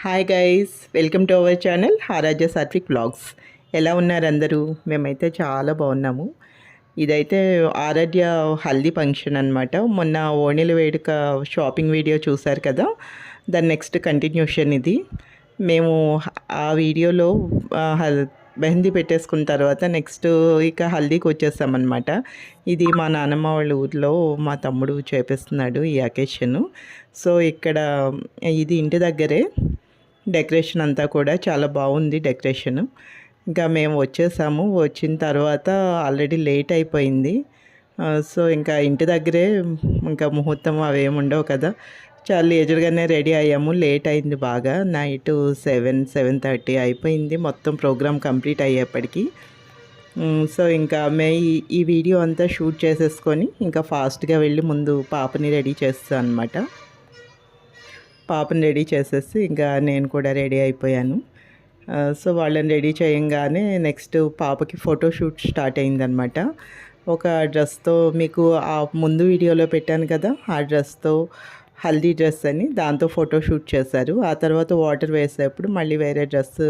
Hi guys welcome to our channel Aaradhya Satvik blogs ఎలా ఉన్నారు అందరూ? మేమైతే చాలా బాగున్నాము. ఇదైతే ఆరాధ్య హల్దీ ఫంక్షన్ అనమాట మొన్న ఓణిల వేడుక షాపింగ్ వీడియో చూశారు కదా? దాని నెక్స్ట్ కంటిన్యూషన్ ఇది. మేము ఆ వీడియోలో మెహందీ పెట్టేసుకున్న తర్వాత నెక్స్ట్ ఇక హల్దీకి వచ్చేస్తామన్నమాట ఇది మా నాన్నమ్మ వాళ్ళ ఊర్లో మా తమ్ముడు చేపిస్తున్నాడు ఈ అకేషన్. సో ఇక్కడ ఇది ఇంటి దగ్గరే. డెకరేషన్ అంతా కూడా చాలా బాగుంది డెకరేషన్. ఇంకా మేము వచ్చేసాము. వచ్చిన తర్వాత ఆల్రెడీ లేట్ అయిపోయింది. సో ఇంకా ఇంటి దగ్గరే ఇంకా ముహూర్తం అవి ఉండవు కదా. చాలా లేజర్గానే రెడీ అయ్యాము. లేట్ అయింది బాగా. నైట్ సెవెన్ సెవెన్ థర్టీ అయిపోయింది. మొత్తం ప్రోగ్రామ్ కంప్లీట్ అయ్యేప్పటికి. సో ఇంకా మే ఈ- ఈ వీడియో అంతా షూట్ చేసేసుకొని ఇంకా ఫాస్ట్గా వెళ్ళి ముందు పాపని రెడీ చేస్తాను అనమాట పాపను రెడీ చేసేసి ఇంకా నేను కూడా రెడీ అయిపోయాను. సో వాళ్ళని రెడీ చేయంగానే నెక్స్ట్ పాపకి ఫోటోషూట్ స్టార్ట్ అయిందనమాట ఒక డ్రెస్తో మీకు ఆ ముందు వీడియోలో పెట్టాను కదా ఆ డ్రెస్తో హల్దీ డ్రెస్ అని దాంతో ఫోటో షూట్ చేశారు. ఆ తర్వాత వాటర్ వేసేటప్పుడు మళ్ళీ వేరే డ్రెస్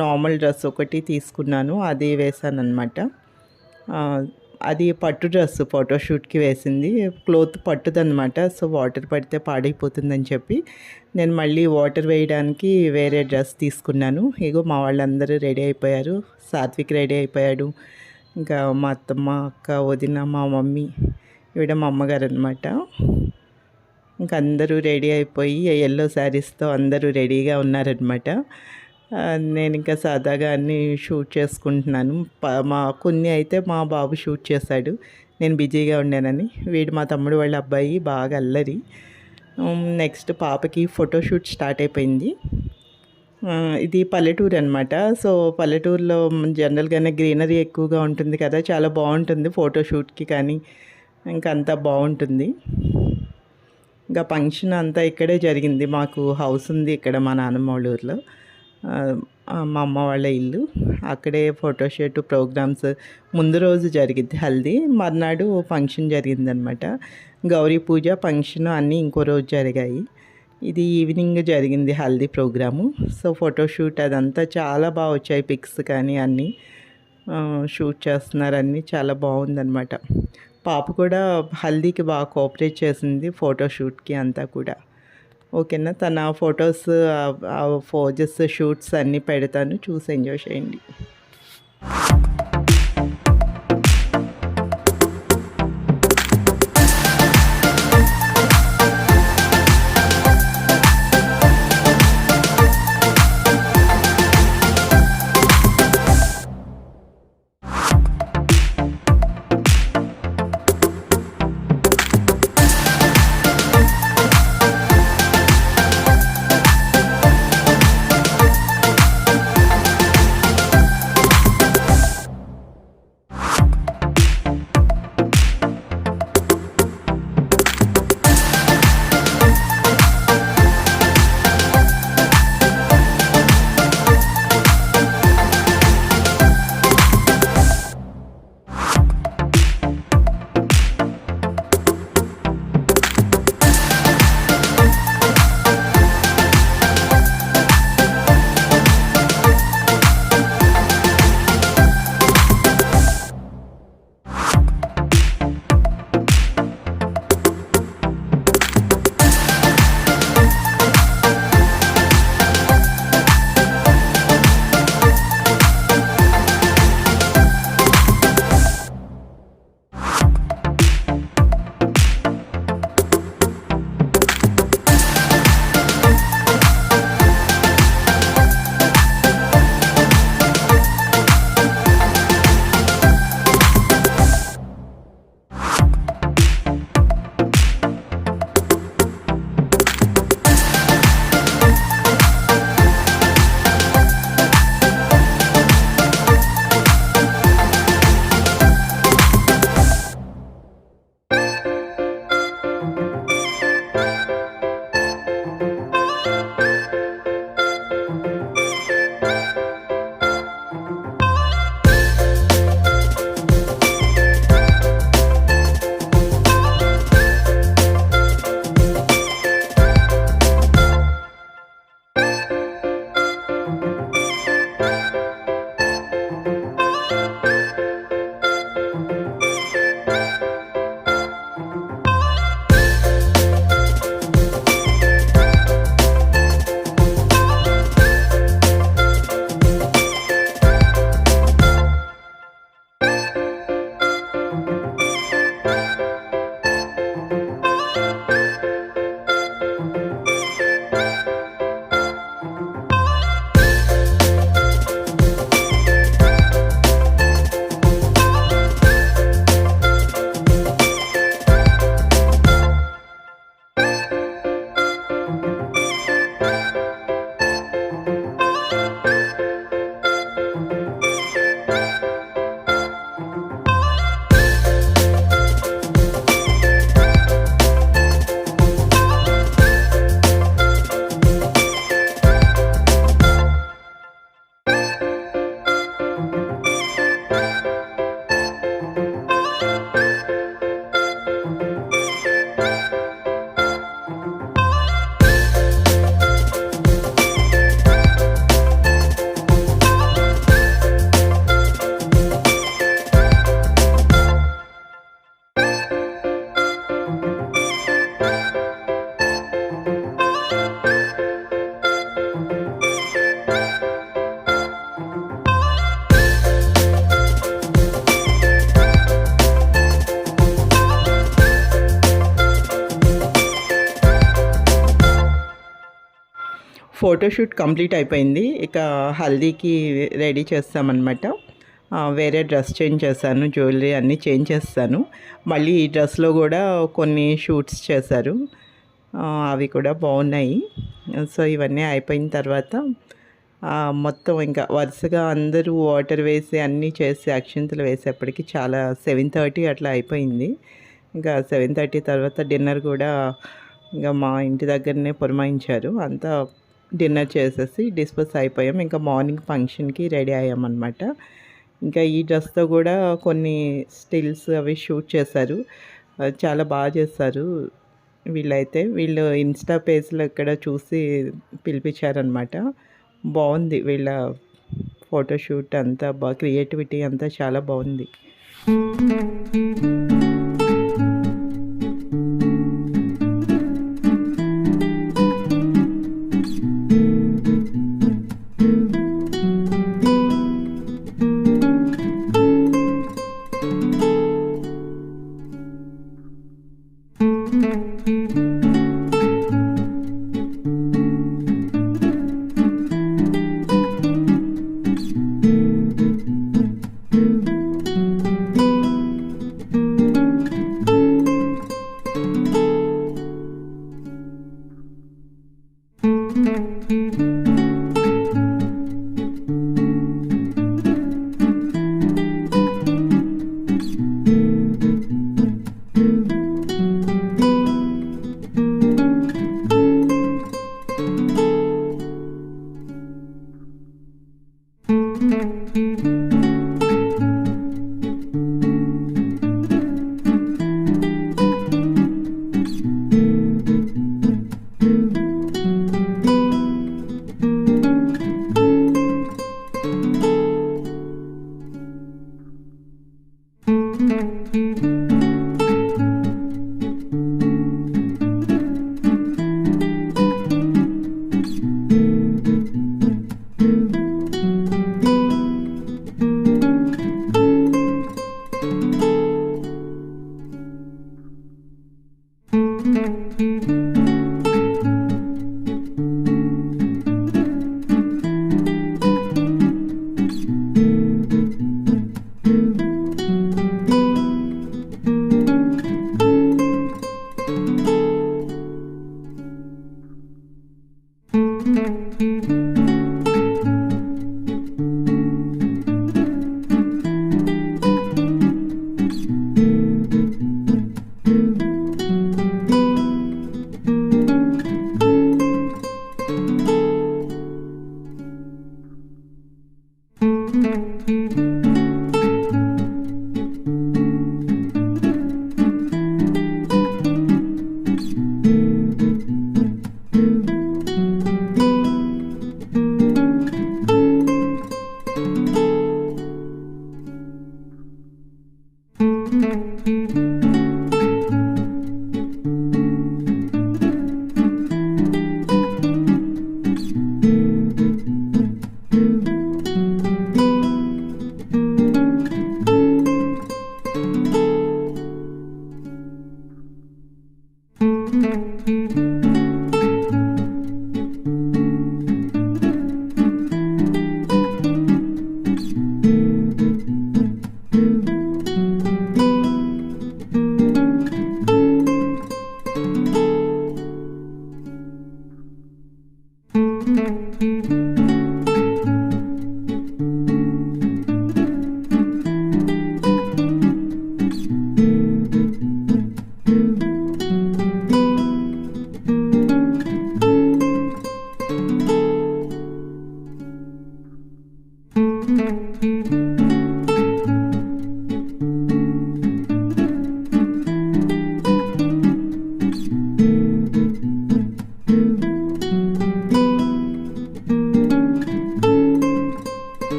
నార్మల్ డ్రెస్ ఒకటి తీసుకున్నాను అది వేసాను అనమాట అది పట్టు డ్రెస్ ఫోటోషూట్కి వేసింది. క్లోత్ పట్టుదనమాట సో వాటర్ పడితే పాడైపోతుందని చెప్పి నేను మళ్ళీ వాటర్ వేయడానికి వేరే డ్రెస్ తీసుకున్నాను. ఇగో మా వాళ్ళందరూ రెడీ అయిపోయారు. సాత్విక్ రెడీ అయిపోయాడు. ఇంకా మా అత్తమ్మ అక్క వదిన మా మమ్మీ ఈవిడ మా అమ్మగారు అనమాట ఇంకా అందరూ రెడీ అయిపోయి ఎల్లో శారీస్తో అందరూ రెడీగా ఉన్నారనమాట నేను ఇంకా సాదాగా అన్నీ షూట్ చేసుకుంటున్నాను. ప- మా కొన్ని అయితే మా బాబు షూట్ చేశాడు. నేను బిజీగా ఉండానని. వీడు మా తమ్ముడు వాళ్ళ అబ్బాయి బాగా అల్లరి. నెక్స్ట్ పాపకి ఫోటోషూట్ స్టార్ట్ అయిపోయింది. ఇది పల్లెటూరు అనమాట సో పల్లెటూరులో జనరల్గానే గ్రీనరీ ఎక్కువగా ఉంటుంది కదా చాలా బాగుంటుంది ఫోటోషూట్కి కానీ ఇంకా అంతా బాగుంటుంది. ఇంకా ఫంక్షన్ అంతా ఇక్కడే జరిగింది. మాకు హౌస్ ఉంది ఇక్కడ మా నాన్నమ్మ ఊళ్ళూరులో మా అమ్మ వాళ్ళ ఇల్లు. అక్కడే ఫోటోషూట్ ప్రోగ్రామ్స్ ముందు రోజు జరిగింది హల్దీ. మర్నాడు ఫంక్షన్ జరిగిందనమాట గౌరీ పూజ ఫంక్షన్ అన్నీ ఇంకో రోజు జరిగాయి. ఇది ఈవినింగ్ జరిగింది హల్దీ ప్రోగ్రాము సో ఫోటోషూట్ అదంతా చాలా బాగా వచ్చాయి పిక్స్ కానీ అన్నీ. షూట్ చేస్తున్నారు అన్నీ చాలా బాగుందనమాట పాప కూడా హల్దీకి బాగా కోఆపరేట్ చేసింది ఫోటోషూట్కి అంతా కూడా. ఓకేనా? తన ఫొటోస్ ఫోజెస్ షూట్స్ అన్నీ పెడతాను. చూసి ఎంజాయ్ చేయండి. ఫోటోషూట్ కంప్లీట్ అయిపోయింది. ఇక హల్దీకి రెడీ చేస్తామన్నమాట. వేరే డ్రెస్ చేంజ్ చేశాను జ్యువెలరీ అన్నీ చేంజ్ చేస్తాను. మళ్ళీ ఈ డ్రెస్లో కూడా కొన్ని షూట్స్ చేశారు. అవి కూడా బాగున్నాయి. సో ఇవన్నీ అయిపోయిన తర్వాత మొత్తం ఇంకా వరుసగా అందరూ వాటర్ వేసి అన్నీ చేసి అక్షింతలు వేసేప్పటికి చాలా సెవెన్ థర్టీ అట్లా అయిపోయింది. ఇంకా సెవెన్ థర్టీ తర్వాత డిన్నర్ కూడా ఇంకా మా ఇంటి దగ్గరనే పురమాయించారు. అంతా డిన్నర్ చేసేసి డిస్పోజ్ అయిపోయాం. ఇంకా మార్నింగ్ ఫంక్షన్కి రెడీ అయ్యామన్నమాట. ఇంకా ఈ డ్రెస్తో కూడా కొన్ని స్టిల్స్ అవి షూట్ చేశారు. చాలా బాగా చేస్తారు వీళ్ళైతే. వీళ్ళు ఇన్స్టా పేజ్లో ఇక్కడ చూసి పిలిపించారనమాట బాగుంది వీళ్ళ ఫోటోషూట్ అంతా బాగా క్రియేటివిటీ అంతా చాలా బాగుంది. うん。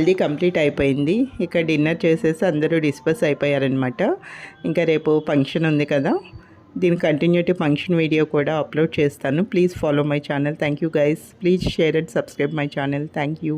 హల్దీ కంప్లీట్ అయిపోయింది. ఇక డిన్నర్ చేసేసి అందరూ డిస్పస్ అయిపోయారనమాట ఇంకా రేపు ఫంక్షన్ ఉంది కదా. దీని కంటిన్యూటీ ఫంక్షన్ వీడియో కూడా అప్లోడ్ చేస్తాను. Please follow my channel. Thank you guys. Please share and subscribe my channel. Thank you.